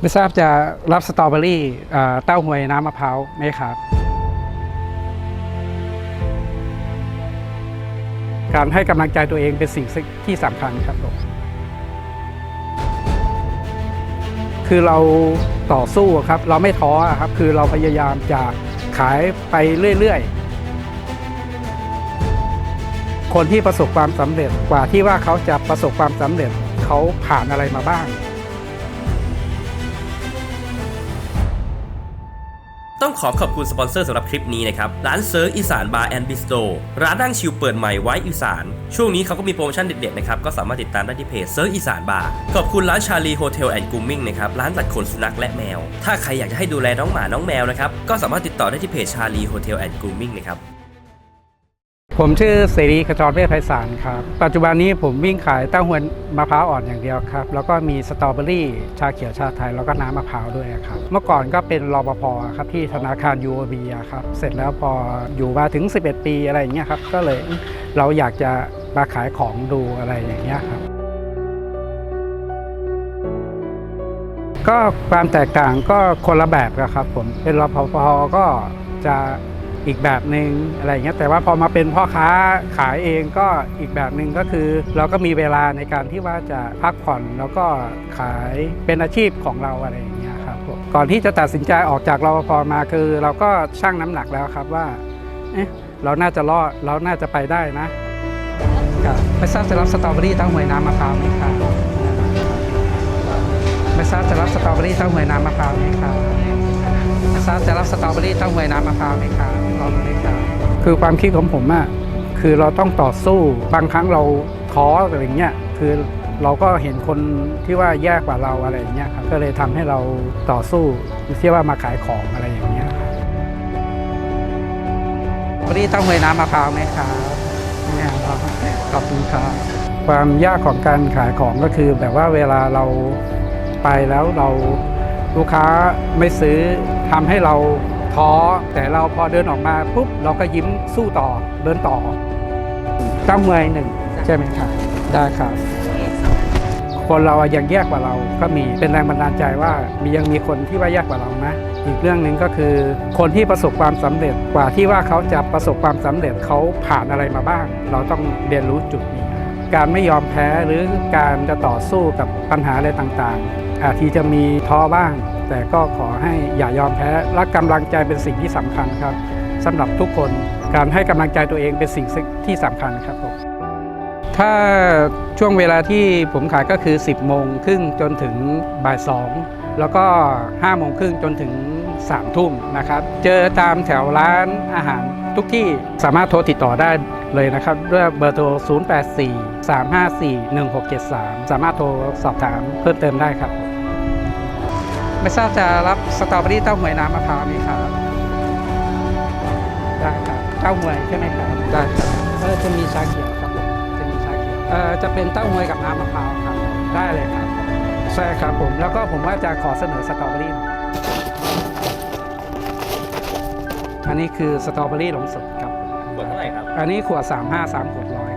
ไม่ทราบจะรับสตรอเบอรี่เต้าหวยน้ำมะพร้าวไหมครับ การให้กำลังใจตัวเองเป็นสิ่งที่สำคัญครับผมคือเราต่อสู้ครับ เราไม่ท้อครับ คือเราพยายามจะขายไปเรื่อยๆ คนที่ประสบความสำเร็จกว่าที่ว่าเขาจะประสบความสำเร็จเขาผ่านอะไรมาบ้าง ต้องขอขอบคุณสปอนเซอร์สำหรับคลิปนี้นะครับ ร้านเซิร์ฟอีสานบาร์แอนด์บิสโตร้านนั่งชิลเปิดใหม่ไว้อีสาน ช่วงนี้เขาก็มีโปรโมชั่นเด็ดๆนะครับ ก็สามารถติดตามได้ที่เพจเซิร์ฟอีสานบาร์ขอบคุณร้านชาลีโฮเทลแอนด์กูมิ่งนะครับ ร้านตัดขนสุนัขและแมว ถ้าใครอยากจะให้ดูแลน้องหมาน้องแมวนะครับ ก็สามารถติดต่อได้ที่เพจชาลีโฮเทลแอนด์กูมิ่งนะครับ ผมชื่อเสรีขจรเวชไพศาลครับ ปัจจุบันนี้ผมวิ่งขายเต้าหวยมะพร้าวอ่อนอย่างเดียวครับ แล้วก็มีสตรอเบอรี่ ชาเขียวชาไทย แล้วก็น้ำมะพร้าวด้วยครับ เมื่อก่อนก็เป็นรปภครับที่ธนาคาร UOB อะครับ เสร็จแล้วพออยู่มาถึง 11 ปีอะไรอย่างเงี้ยครับ ก็เลยเราอยากจะมาขายของดูอะไรอย่างเงี้ยครับก็ความแตกต่างก็คนละแบบอะครับผมเป็นรปภก็จะ อีกแบบหนึ่งอะไรอย่างเงี้ยแต่ว่าพอมาเป็นพ่อค้าขายเองก็อีกแบบหนึ่งก็คือ เราก็มีเวลาในการที่ว่าจะพักผ่อนแล้วก็ขายเป็นอาชีพของเราอะไรอย่างเงี้ยครับผมก่อนที่จะตัดสินใจออกจากรปภมาคือ เราก็ชั่งน้ำหนักแล้วครับว่าเอ๊ะเราน่าจะรอดเราน่าจะไปได้นะครับไม่ทราบจะรับสตรอเบอรี่เต้าหวยน้ำมะพร้าวไหมครับไม่ทราบจะรับสตรอเบอรี่เต้าหวยน้ำมะพร้าวไหมครับ ไม่ทราบจะรับสตรอเบอรี่เต้าหวยน้ำมะพร้าวไหมครับลองดูไหมครับคือความคิดของผมอะคือเราต้องต่อสู้บางครั้งเราท้ออะไรอย่างเงี้ยคือเราก็เห็นคนที่ว่าแย่กว่าเราอะไรอย่างเงี้ยครับก็เลยทำให้เราต่อสู้ที่ว่ามาขายของอะไรอย่างเงี้ยครับสตรอเบอรี่เต้าหวยน้ำมะพร้าวไหมครับเนี่ยครับขอบคุณครับความยากของการขายของก็คือแบบว่าเวลาเราไปแล้วเรา ลูกค้าไม่ซื้อทำให้เราท้อแต่เราพอเดินออกมาปุ๊บเราก็ยิ้มสู้ต่อเดินต่อตั้งเมวยหนึ่งใช่ไหมครับได้ครับคนเราอะยังแย่กว่าเราก็มีเป็นแรงบันดาลใจว่ามียังมีคนที่ว่าแย่กว่าเรานะ อีกเรื่องหนึ่งก็คือ คนที่ประสบความสำเร็จกว่าที่ว่าเขาจะประสบความสำเร็จเขาผ่านอะไรมาบ้าง เราต้องเรียนรู้จุดนี้ การไม่ยอมแพ้หรือการจะต่อสู้กับปัญหาอะไรต่างๆ อาจที่จะมีท้อบ้าง แต่ก็ขอให้อย่ายอมแพ้และกำลังใจเป็นสิ่งที่สำคัญครับสำหรับทุกคนการให้กำลังใจตัวเองเป็นสิ่งที่สำคัญครับผมถ้าช่วงเวลาที่ผมขายก็คือ 10โมงครึ่งจนถึงบ่าย2แล้วก็5โมงครึ่งจนถึง3ทุ่มนะครับ เจอตามแถวร้านอาหารทุกที่สามารถโทรติดต่อได้เลยนะครับ ด้วยเบอร์โทร 084 354 1673 สามารถโทรสอบถามเพิ่มเติมได้ครับ ไม่ทราบจะรับสตรอเบอรี่เต้าหวยน้ำมะพร้าวไหมครับ ได้ครับ เต้าหวยใช่ไหมครับ ได้ครับเออจะมีชาเขียวครับผมจะมีชาเขียว เออจะเป็นเต้าหวยกับน้ำมะพร้าวครับ ได้เลยครับ ใช่ครับผม แล้วก็ผมว่าจะขอเสนอสตรอเบอรี่หน่อยอันนี้คือสตรอเบอรี่หลงสดครับ ขวดเท่าไหร่ครับ อันนี้ขวด 35 3ขวดร้อย